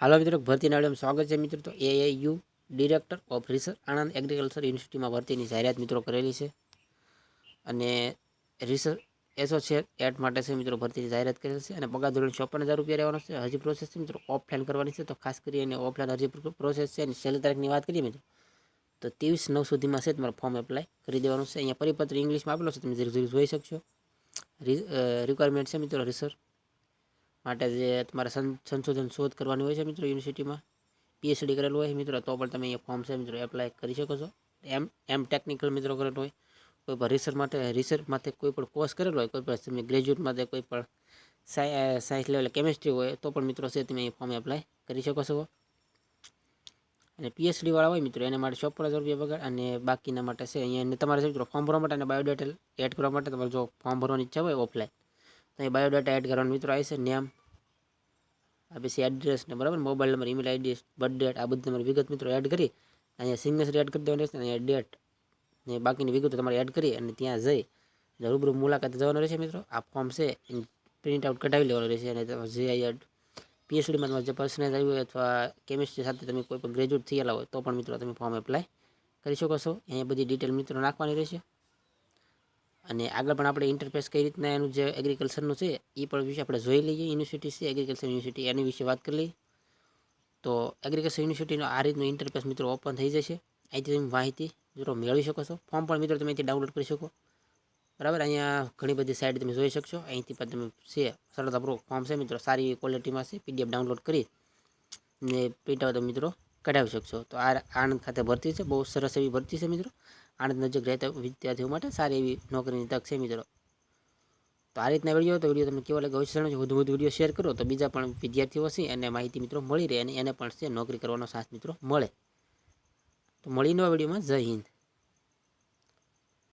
હાલો મિત્રો ભરતીના વિડીયોમાં સ્વાગત છે મિત્રો. તો A U director of research Anand agriculture યુનિવર્સિટીમાં ભરતીની જાહેરાત મિત્રો કરેલી છે. અને રિસર્ચ એસોસિએટ એટ માટે છે મિત્રો ભરતીની જાહેરાત કરેલ છે. અને પગાર ધોરણ ચોપન હજાર રૂપિયા રહેવાનો છે. હજી પ્રોસેસ છે મિત્રો ઓફલાઈન કરવાની છે. તો ખાસ કરીને ઓફલાઈન હજી પ્રોસેસ છે. અને છેલ્લી તારીખની વાત કરીએ મિત્રો, તો ત્રેવીસ નવ સુધીમાં છે તમારે ફોર્મ એપ્લાય કરી દેવાનું છે. અહીંયા પરિપત્ર ઇંગ્લિશમાં આપેલો છે. તમે જરૂર જોઈ શકશો. રિક્વાયરમેન્ટ છે મિત્રો રિસર્ચ માટે જે તમારે સંશોધન શોધ કરવાની હોય છે મિત્રો યુનિવર્સિટીમાં પીએચડી કરેલું હોય મિત્રો, તો પણ તમે અહીંયા ફોર્મ છે મિત્રો એપ્લાય કરી શકો છો. એમ એમ ટેકનિકલ મિત્રો કરેલું હોય, કોઈ પણ રિસર્ચ માટે રિસર્ચ માટે કોઈ પણ કોર્સ કરેલો હોય, કોઈ પણ તમે ગ્રેજ્યુએટ માટે કોઈ પણ સાયન્સ લેવલે કેમેસ્ટ્રી હોય, તો પણ મિત્રો છે તમે અહીં ફોર્મ એપ્લાય કરી શકો છો. અને પીએચડી વાળા હોય મિત્રો, એના માટે ચોપન હજાર રૂપિયા પગાર, અને બાકીના માટે છે અહીંયા તમારે છે મિત્રો ફોર્મ ભરવા માટે અને બાયોડેટેલ એડ કરવા માટે તમારે જો ફોર્મ ભરવાની ઈચ્છા હોય ઓફલાઈન તો અહીં બાયોડેટા એડ કરવાનો મિત્રો આવે છે નેમ આ પછી એડ્રેસ ને બરાબર mobile number email ID birth date આ બધી તમારી વિગત મિત્રો એડ કરી. અહીંયા સિગ્નેચર એડ કરી દેવાની રહેશે અહીંયા ડેટ ને બાકીની વિગતો તમારે એડ કરી અને ત્યાં જઈ રૂબરૂ મુલાકાત જવાનું રહેશે મિત્રો. આ ફોર્મ છે પ્રિન્ટ આઉટ કઢાવી લેવાનું રહેશે અને જે અહીંયા પીએચડીમાં તમારે જે પર્સનેજ આવ્યું હોય અથવા કેમિસ્ટ્રી સાથે તમે કોઈ પણ ગ્રેજ્યુએટ થયેલા હોય તો પણ મિત્રો તમે ફોર્મ એપ્લાય કરી શકો છો. અહીંયા બધી ડિટેલ મિત્રો નાખવાની રહેશે. અને આગળ પણ આપણે ઇન્ટરફેસ કઈ રીતના એનું જે એગ્રીકલ્ચરનું છે એ પણ વિશે આપણે જોઈ લઈએ. યુનિવર્સિટી છે એગ્રીકલ્ચર યુનિવર્સિટી એની વિશે વાત કરી તો એગ્રીકલ્ચર યુનિવર્સિટીનો આ રીતનું ઇન્ટરફેસ મિત્રો ઓપન થઈ જશે. અહીંથી તમે માહિતી મિત્રો મેળવી શકો છો. ફોર્મ પણ મિત્રો તમે અહીંથી ડાઉનલોડ કરી શકો. બરાબર? અહીંયા ઘણી બધી સાઇટ તમે જોઈ શકશો. અહીંથી પણ તમે છે સરળતાપૂર્વક ફોર્મ છે મિત્રો. સારી ક્વોલિટીમાં છે. પીડીએફ ડાઉનલોડ કરી ને પ્રિન્ટ આઉટ મિત્રો કઢાવી શકશો. તો આ આણંદ ખાતે ભરતી છે. બહુ સરસ એવી ભરતી છે મિત્રો. આણંદ નજીક રહેતા વિદ્યાર્થીઓ માટે સારી એવી નોકરીની તક છે મિત્રો. તો આ રીતના વીડિયો તો વીડિયો તમને કેવો લાગે અવશ્ય જણાવજો. વધુ વધુ વીડિયો શેર કરો તો બીજા પણ વિદ્યાર્થીઓ છે અને માહિતી મિત્રો મળી રહે અને એને પણ છે નોકરી કરવાનો સાથ મિત્રો મળે. તો મળીનો વિડીયોમાં જય હિન્દ.